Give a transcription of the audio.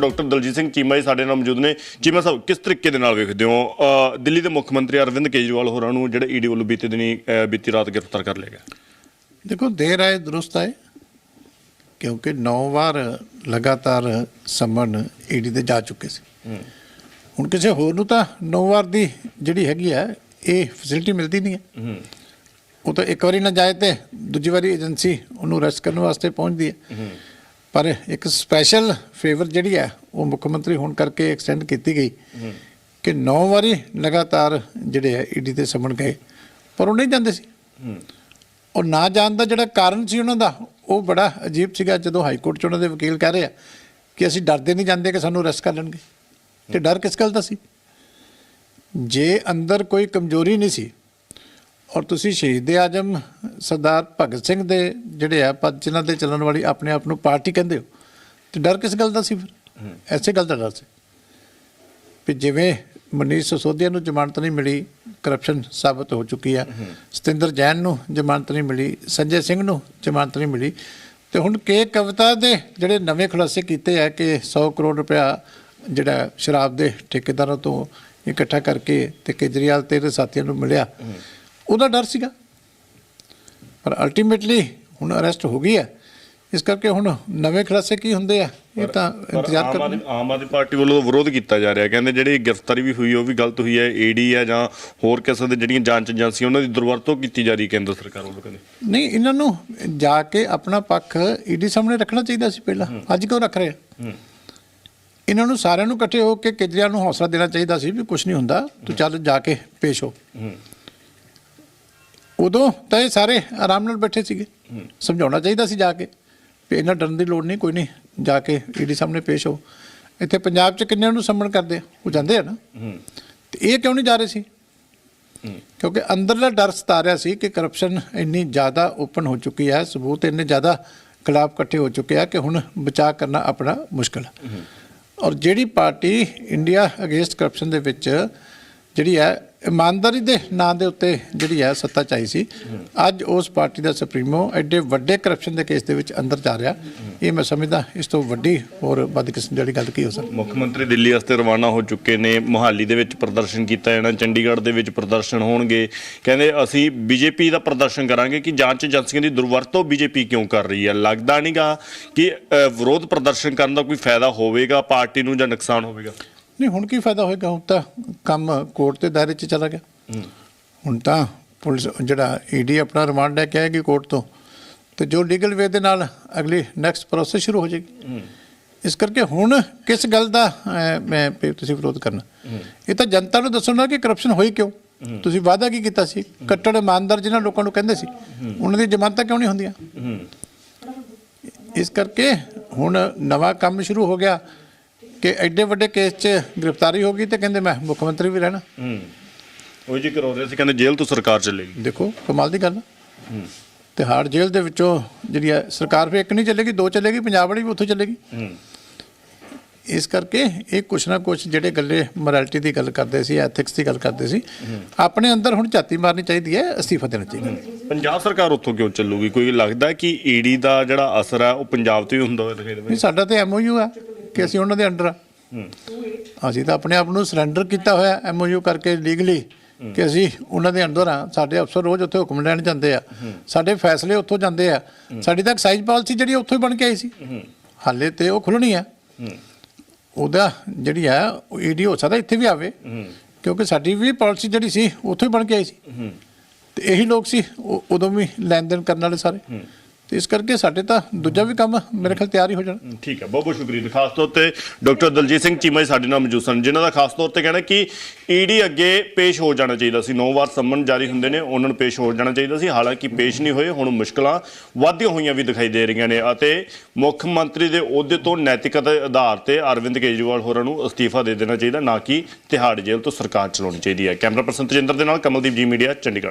Doctor Daljit Singh Cheema ਜੀ ਸਾਡੇ ਨਾਲ ਮੌਜੂਦ ਨੇ। ਚੀਮਾ ਸਾਹਿਬ ਕਿਸ ਤਰੀਕੇ ਦੇ ਨਾਲ ਵੇਖਦੇ ਹੋ? ਦਿੱਲੀ ਦੇ ਮੁੱਖ ਮੰਤਰੀ ਅਰਵਿੰਦ ਕੇਜਰੀਵਾਲ ਹੋਰਾਂ ਨੂੰ ਜਿਹੜੇ ਈਡੀ ਵੱਲੋਂ ਬੀਤੇ ਦਿਨੀ ਬੀਤੀ ਰਾਤ ਗ੍ਰਿਫਤਾਰ ਕਰ ਲਿਆ ਗਿਆ? ਦੇਖੋ ਦੇਰ ਆਏ ਦਰੁਸਤ ਆਏ ਕਿਉਂਕਿ 9 ਵਾਰ ਲਗਾਤਾਰ ਸਮਨ ਈਡੀ ਤੇ ਜਾ ਚੁੱਕੇ ਸੀ। ਹੁਣ ਕਿਸੇ ਹੋਰ ਨੂੰ ਤਾਂ 9 ਵਾਰ ਦੀ ਜਿਹੜੀ ਹੈਗੀ ਆ ਇਹ ਫੈਸਿਲਿਟੀ ਮਿਲਦੀ ਨਹੀਂ ਹੈ। ਉਹ ਤਾਂ ਇੱਕ ਵਾਰੀ ਨਾ ਜਾਏ ਤੇ ਦੂਜੀ ਵਾਰੀ ਏਜੰਸੀ ਉਹਨੂੰ ਅਰੈਸਟ ਕਰਨ ਵਾਸਤੇ ਪਹੁੰਚਦੀ ਹੈ। ਪਰ ਇੱਕ ਸਪੈਸ਼ਲ ਫੇਵਰ ਜਿਹੜੀ ਹੈ ਉਹ ਮੁੱਖ ਮੰਤਰੀ ਹੋਣ ਕਰਕੇ ਐਕਸਟੈਂਡ ਕੀਤੀ ਗਈ ਕਿ 9 ਵਾਰੀ ਲਗਾਤਾਰ ਜਿਹੜੇ ਹੈ ਈਡੀ ਤੇ ਸਮਨ ਗਏ ਪਰ ਉਹ ਨਹੀਂ ਜਾਂਦੇ ਸੀ। ਉਹ ਨਾ ਜਾਣ ਦਾ ਜਿਹੜਾ ਕਾਰਨ ਸੀ ਉਹਨਾਂ ਦਾ ਉਹ ਬੜਾ ਅਜੀਬ ਸੀਗਾ ਜਦੋਂ ਹਾਈ ਕੋਰਟ ਚ ਉਹਨਾਂ ਦੇ ਵਕੀਲ ਕਹਿ ਰਹੇ ਆ ਕਿ ਅਸੀਂ ਡਰਦੇ ਨਹੀਂ ਜਾਂਦੇ ਕਿ ਸਾਨੂੰ ਅਰੈਸਟ ਕਰ ਲੈਣਗੇ। ਤੇ ਡਰ ਕਿਸ ਗੱਲ ਦਾ ਸੀ? ਜੇ ਅੰਦਰ ਕੋਈ ਕਮਜ਼ੋਰੀ ਨਹੀਂ ਸੀ ਔਰ ਤੁਸੀਂ ਸ਼ਹੀਦ ਆਜਮ ਸਰਦਾਰ ਭਗਤ ਸਿੰਘ ਦੇ ਜਿਹੜੇ ਆ ਪਦ ਜਿਨ੍ਹਾਂ ਤੇ ਚੱਲਣ ਵਾਲੀ ਆਪਣੇ ਆਪ ਨੂੰ ਪਾਰਟੀ ਕਹਿੰਦੇ ਹੋ, ਤੇ ਡਰ ਕਿਸ ਗੱਲ ਦਾ ਸੀ ਫਿਰ? ਐਸੇ ਗੱਲ ਦਾ ਡਰ ਸੀ। ਵੀ ਜਿਵੇਂ ਮਨੀਸ਼ ਸਸੋਦੀਆ ਨੂੰ ਜ਼ਮਾਨਤ ਨਹੀਂ ਮਿਲੀ ਕਰਪਸ਼ਨ ਸਾਬਤ ਹੋ ਚੁੱਕੀ ਆ। ਸਤਿੰਦਰ ਜੈਨ ਨੂੰ ਜ਼ਮਾਨਤ ਨਹੀਂ ਮਿਲੀ, ਸੰਜੇ ਸਿੰਘ ਨੂੰ ਜ਼ਮਾਨਤ ਨਹੀਂ ਮਿਲੀ। ਤੇ ਹੁਣ ਕੇ ਕਵਿਤਾ ਦੇ ਜਿਹੜੇ ਨਵੇਂ ਖੁਲਾਸੇ ਕੀਤੇ ਆ ਕਿ 100 ਕਰੋੜ ਰੁਪਇਆ ਜਿਹੜਾ ਸ਼ਰਾਬ ਦੇ ਠੇਕੇਦਾਰਾਂ ਤੋਂ ਇਕੱਠਾ ਕਰਕੇ ਤੇ ਕੇਜਰੀਵਾਲ ਤੇ ਇਹਦੇ ਸਾਥੀਆਂ ਨੂੰ ਮਿਲਿਆ। ਉਹਦਾ ਡਰ ਸੀਗਾ। ਪਰ ਅਲਟੀਮੇਟਲੀ ਹੁਣ ਅਰੈਸਟ ਹੋ ਗਈ ਹੈ। ਇਸ ਕਰਕੇ ਹੁਣ ਨਵੇਂ ਖੁਲਾਸੇ ਕੀ ਹੁੰਦੇ ਆ ਇਹ ਤਾਂ ਇੰਤਜ਼ਾਰ ਕਰ ਆਮ ਆਦਮੀ ਪਾਰਟੀ ਵੱਲੋਂ ਵਿਰੋਧ ਕੀਤਾ ਜਾ ਰਿਹਾ ਕਹਿੰਦੇ ਜਿਹੜੀ ਗ੍ਰਿਫਤਾਰੀ ਵੀ ਹੋਈ ਉਹ ਵੀ ਗਲਤ ਹੋਈ ਹੈ ਈਡੀ ਹੈ ਜਾਂ ਹੋਰ ਕਿਸੇ ਦੇ ਜਿਹੜੀਆਂ ਜਾਂਚ ਏਜੰਸੀਆਂ ਉਹਨਾਂ ਦੀ ਦੁਰਵਰਤੋਂ ਕੀਤੀ ਜਾ ਰਹੀ ਕੇਂਦਰ ਸਰਕਾਰ ਵੱਲੋਂ ਕਹਿੰਦੇ। ਨਹੀਂ ਇਹਨਾਂ ਨੂੰ ਜਾ ਕੇ ਆਪਣਾ ਪੱਖ ਈਡੀ ਸਾਹਮਣੇ ਰੱਖਣਾ ਚਾਹੀਦਾ ਸੀ ਪਹਿਲਾਂ। ਅੱਜ ਕਿਉਂ ਰੱਖ ਰਹੇ? ਇਹਨਾਂ ਨੂੰ ਸਾਰਿਆਂ ਨੂੰ ਇਕੱਠੇ ਹੋ ਕੇ ਕੇਜਰੀਵਾਲ ਨੂੰ ਹੌਸਲਾ ਦੇਣਾ ਚਾਹੀਦਾ ਸੀ ਵੀ ਕੁਝ ਨਹੀਂ ਹੁੰਦਾ ਤੂੰ ਚੱਲ ਜਾ ਕੇ ਪੇਸ਼ ਹੋ। ਉਦੋਂ ਤਾਂ ਇਹ ਸਾਰੇ ਆਰਾਮ ਨਾਲ ਬੈਠੇ ਸੀਗੇ। ਸਮਝਾਉਣਾ ਚਾਹੀਦਾ ਸੀ ਜਾ ਕੇ ਵੀ ਇਹਨਾਂ ਡਰਨ ਦੀ ਲੋੜ ਨਹੀਂ ਕੋਈ ਨਹੀਂ ਜਾ ਕੇ ਈਡੀ ਸਾਹਮਣੇ ਪੇਸ਼ ਹੋ। ਇੱਥੇ ਪੰਜਾਬ 'ਚ ਕਿੰਨਿਆਂ ਨੂੰ ਸੰਮਣ ਕਰਦੇ ਉਹ ਜਾਂਦੇ ਆ ਨਾ। ਤੇ ਇਹ ਕਿਉਂ ਨਹੀਂ ਜਾ ਰਹੇ ਸੀ? ਕਿਉਂਕਿ ਅੰਦਰਲਾ ਡਰ ਸਤਾ ਰਿਹਾ ਸੀ ਕਿ ਕਰਪਸ਼ਨ ਇੰਨੀ ਜ਼ਿਆਦਾ ਓਪਨ ਹੋ ਚੁੱਕੀ ਹੈ ਸਬੂਤ ਇੰਨੇ ਜ਼ਿਆਦਾ ਖਿਲਾਫ ਇਕੱਠੇ ਹੋ ਚੁੱਕੇ ਆ ਕਿ ਹੁਣ ਬਚਾਅ ਕਰਨਾ ਆਪਣਾ ਮੁਸ਼ਕਲ। ਔਰ ਜਿਹੜੀ ਪਾਰਟੀ ਇੰਡੀਆ ਅਗੇਂਸਟ ਕਰਪਸ਼ਨ ਦੇ ਵਿੱਚ ਜਿਹੜੀ ਹੈ ਇਮਾਨਦਾਰੀ ਦੇ ਨਾਂ ਦੇ ਉੱਤੇ ਜਿਹੜੀ ਹੈ ਸੱਤਾ ਚਾਹੀ ਸੀ। ਅੱਜ ਉਸ ਪਾਰਟੀ ਦਾ ਸੁਪਰੀਮੋ ਐਡੇ ਵੱਡੇ ਕਰਪਸ਼ਨ ਦੇ ਕੇਸ ਦੇ ਵਿੱਚ ਅੰਦਰ ਜਾ ਰਿਹਾ। ਇਹ ਮੈਂ ਸਮਝਦਾ ਇਸ ਤੋਂ ਵੱਡੀ ਹੋਰ ਵੱਧ ਕਿਸਮ ਜਿਹੜੀ ਗੱਲ ਕੀ ਹੋ ਸਕਦੀ ਮੁੱਖ ਮੰਤਰੀ ਦਿੱਲੀ ਵਾਸਤੇ ਰਵਾਨਾ ਹੋ ਚੁੱਕੇ ਨੇ। ਮੁਹਾਲੀ ਦੇ ਵਿੱਚ ਪ੍ਰਦਰਸ਼ਨ ਕੀਤਾ ਜਾਣਾ, ਚੰਡੀਗੜ੍ਹ ਦੇ ਵਿੱਚ ਪ੍ਰਦਰਸ਼ਨ ਹੋਣਗੇ। ਕਹਿੰਦੇ ਅਸੀਂ ਬੀਜੇਪੀ ਦਾ ਪ੍ਰਦਰਸ਼ਨ ਕਰਾਂਗੇ ਕਿ ਜਾਂਚ ਏਜੰਸੀਆਂ ਦੀ ਦੁਰਵਰਤੋਂ ਬੀਜੇਪੀ ਕਿਉਂ ਕਰ ਰਹੀ ਹੈ। ਲੱਗਦਾ ਨਹੀਂਗਾ ਕਿ ਵਿਰੋਧ ਪ੍ਰਦਰਸ਼ਨ ਕਰਨ ਦਾ ਕੋਈ ਫਾਇਦਾ ਹੋਵੇਗਾ, ਪਾਰਟੀ ਨੂੰ ਜਾਂ ਨੁਕਸਾਨ ਹੋਵੇਗਾ? ਨਹੀਂ ਹੁਣ ਕੀ ਫਾਇਦਾ ਹੋਏਗਾ? ਹੁਣ ਤਾਂ ਕੰਮ ਕੋਰਟ ਦੇ ਦਾਇਰੇ 'ਚ ਚਲਾ ਗਿਆ। ਹੁਣ ਤਾਂ ਪੁਲਿਸ ਜਿਹੜਾ ਈਡੀ ਆਪਣਾ ਰਿਮਾਂਡ ਲੈ ਕੇ ਆਏਗੀ ਕੋਰਟ ਤੋਂ ਤੇ ਜੋ ਲੀਗਲ ਵੇ ਦੇ ਨਾਲ ਅਗਲੀ ਨੈਕਸਟ ਪ੍ਰੋਸੈਸ ਸ਼ੁਰੂ ਹੋ ਜਾਏਗੀ। ਇਸ ਕਰਕੇ ਹੁਣ ਕਿਸ ਗੱਲ ਦਾ ਮੈਂ ਤੁਸੀਂ ਵਿਰੋਧ ਕਰਨਾ। ਇਹ ਤਾਂ ਜਨਤਾ ਨੂੰ ਦੱਸਣਾ ਕਿ ਕਰਪਸ਼ਨ ਹੋਈ ਕਿਉਂ? ਤੁਸੀਂ ਵਾਅਦਾ ਕੀ ਕੀਤਾ ਸੀ? ਕੱਟੜ ਇਮਾਨਦਾਰ ਜਿਹਨਾਂ ਲੋਕਾਂ ਨੂੰ ਕਹਿੰਦੇ ਸੀ ਉਹਨਾਂ ਦੀ ਜ਼ਮਾਨਤਾਂ ਕਿਉਂ ਨਹੀਂ ਹੁੰਦੀਆਂ? ਇਸ ਕਰਕੇ ਹੁਣ ਨਵਾਂ ਕੰਮ ਸ਼ੁਰੂ ਹੋ ਗਿਆ। ਕਿ ਐਡੇ ਵੱਡੇ ਕੇਸ 'ਚ ਗ੍ਰਿਫਤਾਰੀ ਹੋ ਗਈ ਤੇ ਕਹਿੰਦੇ ਮੈਂ ਮੁੱਖ ਮੰਤਰੀ ਵੀ ਰਹਿਣਾ। ਹੂੰ ਉਹ ਜੀ ਕਰੋ ਰਹੇ ਸੀ ਕਹਿੰਦੇ ਜੇਲ੍ਹ ਤੋਂ ਸਰਕਾਰ ਚੱਲੇਗੀ। ਦੇਖੋ ਕਮਾਲ ਦੀ ਗੱਲ ਆ। ਤਿਹਾੜ ਜੇਲ੍ਹ ਦੇ ਵਿੱਚੋਂ ਜਿਹੜੀ ਹੈ ਸਰਕਾਰ ਫੇ ਇੱਕ ਨਹੀਂ ਚੱਲੇਗੀ ਦੋ ਚੱਲੇਗੀ ਪੰਜਾਬ ਵਾਲੀ ਵੀ ਉੱਥੋਂ ਚੱਲੇਗੀ। ਹੂੰ। ਇਸ ਕਰਕੇ ਇਹ ਕੁਛ ਨਾ ਕੁਛ ਜਿਹੜੇ ਗੱਲੇ ਮੋਰੈਲਿਟੀ ਦੀ ਗੱਲ ਕਰਦੇ ਸੀ ਐਥਿਕਸ ਦੀ ਗੱਲ ਕਰਦੇ ਸੀ ਆਪਣੇ ਅੰਦਰ ਹੁਣ ਝਾਤੀ ਮਾਰਨੀ ਚਾਹੀਦੀ ਹੈ ਅਸਤੀਫਾ ਦੇਣਾ ਚਾਹੀਦਾ। ਪੰਜਾਬ ਸਰਕਾਰ ਉੱਥੋਂ ਕਿਉਂ ਚੱਲੂਗੀ? ਕੋਈ ਲੱਗਦਾ ਹੈ ਕਿ ਈਡੀ ਦਾ ਜਿਹੜਾ ਅਸਰ ਹੈ ਉਹ ਪੰਜਾਬ ਤੇ ਵੀ ਹੁੰਦਾ ਨਹੀਂ ਸਾਡਾ ਤੇ ਐਮਓਯੂ ਆ। ਕਿ ਅਸੀਂ ਉਹਨਾਂ ਦੇ ਅੰਡਰ ਆ। ਅਸੀਂ ਤਾਂ ਆਪਣੇ ਆਪ ਨੂੰ ਸਰੈਂਡਰ ਕੀਤਾ ਹੋਇਆ ਐਮਓਯੂ ਕਰਕੇ ਲੀਗਲੀ ਕਿ ਅਸੀਂ ਉਹਨਾਂ ਦੇ ਅੰਡਰ ਆ। ਸਾਡੇ ਅਫਸਰ ਰੋਜ਼ ਉੱਥੇ ਹੁਕਮ ਲੈਣ ਜਾਂਦੇ ਆ। ਸਾਡੇ ਫੈਸਲੇ ਉੱਥੋਂ ਜਾਂਦੇ ਆ। ਸਾਡੀ ਤਾਂ ਐਕਸਾਈਜ਼ ਪਾਲਿਸੀ ਜਿਹੜੀ ਉੱਥੋਂ ਹੀ ਬਣ ਕੇ ਆਈ ਸੀ। ਹਾਲੇ ਤੇ ਉਹ ਖੁੱਲਣੀ ਆ। ਉਹਦਾ ਜਿਹੜੀ ਆ ਈਡੀ ਹੋ ਸਕਦਾ ਇੱਥੇ ਵੀ ਆਵੇ। ਕਿਉਂਕਿ ਸਾਡੀ ਵੀ ਪਾਲਿਸੀ ਜਿਹੜੀ ਸੀ, ਉੱਥੋਂ ਹੀ ਬਣ ਕੇ ਆਈ ਸੀ। ਤੇ ਇਹੀ ਲੋਕ ਸੀ ਉਦੋਂ ਵੀ ਲੈਣ ਦੇਣ ਕਰਨ ਵਾਲੇ ਸਾਰੇ। ਤੇ ਇਸ ਕਰਕੇ ਸਾਡੇ ਤਾਂ ਦੂਜਾ ਵੀ ਕੰਮ ਮੇਰੇ ਖਿਆਲ ਤਿਆਰ ਹੀ ਹੋ ਜਾਣਾ। ਠੀਕ ਹੈ ਬਹੁਤ ਬਹੁਤ ਸ਼ੁਕਰੀਆ ਖਾਸ ਤੌਰ ਤੇ ਡਾਕਟਰ ਦਲਜੀਤ ਸਿੰਘ ਚੀਮਾ ਜੀ ਸਾਡੇ ਨਾਲ ਮੌਜੂਦ ਸਨ, ਜਿਨ੍ਹਾਂ ਦਾ ਖਾਸ ਤੌਰ ਤੇ ਕਹਿਣਾ ਕਿ ਈਡੀ ਅੱਗੇ ਪੇਸ਼ ਹੋ ਜਾਣਾ ਚਾਹੀਦਾ ਸੀ। ਨੌ ਵਾਰ ਸੰਮਨ ਜਾਰੀ ਹੁੰਦੇ ਨੇ, ਉਹਨਾਂ ਨੂੰ ਪੇਸ਼ ਹੋ ਜਾਣਾ ਚਾਹੀਦਾ ਸੀ। ਹਾਲਾਂਕਿ ਪੇਸ਼ ਨਹੀਂ ਹੋਏ, ਹੁਣ ਮੁਸ਼ਕਲਾਂ ਵਾਧੀਆਂ ਹੋਈਆਂ ਵੀ ਦਿਖਾਈ ਦੇ ਰਹੀਆਂ ਨੇ ਅਤੇ ਮੁੱਖ ਮੰਤਰੀ ਦੇ ਅਹੁਦੇ ਤੋਂ ਨੈਤਿਕਤਾ ਦੇ ਆਧਾਰ ਤੇ ਅਰਵਿੰਦ ਕੇਜਰੀਵਾਲ ਹੋਰਾਂ ਨੂੰ ਅਸਤੀਫਾ ਦੇ ਦੇਣਾ ਚਾਹੀਦਾ, ਨਾ ਕਿ ਤਿਹਾੜ ਜੇਲ੍ਹ ਤੋਂ ਸਰਕਾਰ ਚਲਾਉਣੀ ਚਾਹੀਦੀ ਹੈ। ਕੈਮਰਾ ਪਰਸਨ ਤਜਿੰਦਰ ਦੇ ਨਾਲ, ਕਮਲਦੀਪ ਜੀ ਮੀਡੀਆ, ਚੰਡੀਗੜ੍ਹ।